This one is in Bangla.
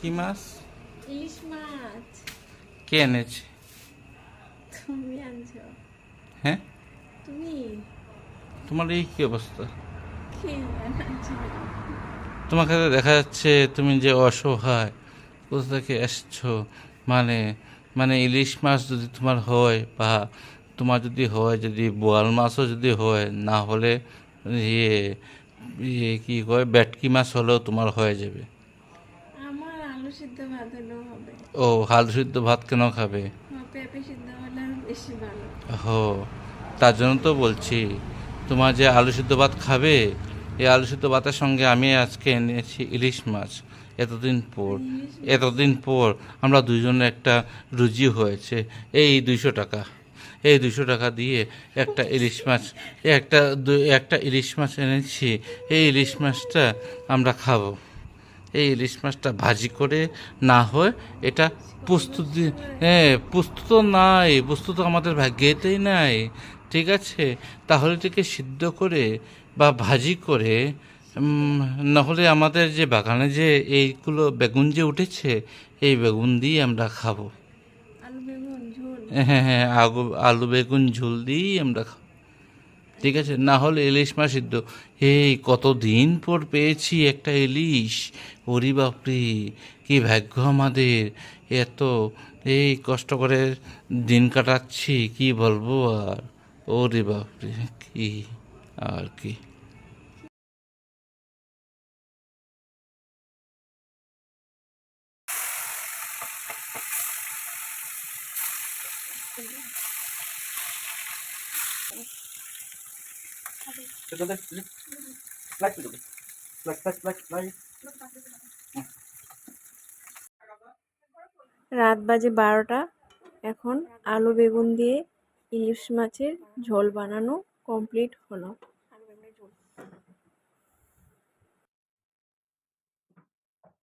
কি মাছ? ইলিশ মাছ। কে এনেছে? তুমি আনছো। হ্যাঁ? তুমি? তোমার এই কি অবস্থা? তোমাকে দেখা যাচ্ছে তুমি যে অসহায় কোথা থেকে এসছো? মানে মানে ইলিশ মাছ যদি তোমার হয় বা তোমার যদি হয় যদি বোয়াল মাছও যদি হয় না হলে ইয়ে ইয়ে কী কয় ব্যাটকি মাছ হলেও তোমার হয়ে যাবে। আমার আলু সিদ্ধ ভাত হলেও হবে। ও হাল সিদ্ধ ভাত কেন খাবে? পেঁপে সিদ্ধ হলে বেশি ভালো। হো তার জন্য তো বলছি তোমার যে আলু সিদ্ধ ভাত খাবে এই আলু সিদ্ধ ভাতের সঙ্গে আমি আজকে এনেছি ইলিশ মাছ। এতদিন পর এতদিন পর আমরা দুজনে একটা রুজি হয়েছে এই দুইশো টাকা। এই দুশো টাকা দিয়ে একটা ইলিশ মাছ, একটা একটা ইলিশ মাছ এনেছি। এই ইলিশ মাছটা আমরা খাব। এই ইলিশ মাছটা ভাজি করে না হয় এটা প্রস্তুতি হ্যাঁ প্রস্তুত নাই, প্রস্তুত আমাদের ভাগ্যেতেই নাই, ঠিক আছে? তাহলে এটাকে সিদ্ধ করে বা ভাজি করে নাহলে আমাদের যে বাগানে যে এইগুলো বেগুন যে উঠেছে, এই বেগুন দিয়ে আমরা খাব। হ্যাঁ হ্যাঁ আগু আলু, বেগুন, ঝোল দিয়েই আমরা খাব। ঠিক আছে? না হলে ইলিশ মাছ সিদ্ধ। এই কতদিন পর পেয়েছি একটা ইলিশ। ওরি বাপরে, কি ভাগ্য আমাদের। এত, এই কষ্ট করে দিন কাটাচ্ছি, কি বলব আর? ওরে বাপরে, কি আর কি? রাত বাজে বারোটা। এখন আলু বেগুন দিয়ে ইলিশ মাছের ঝোল বানানো কমপ্লিট হলো।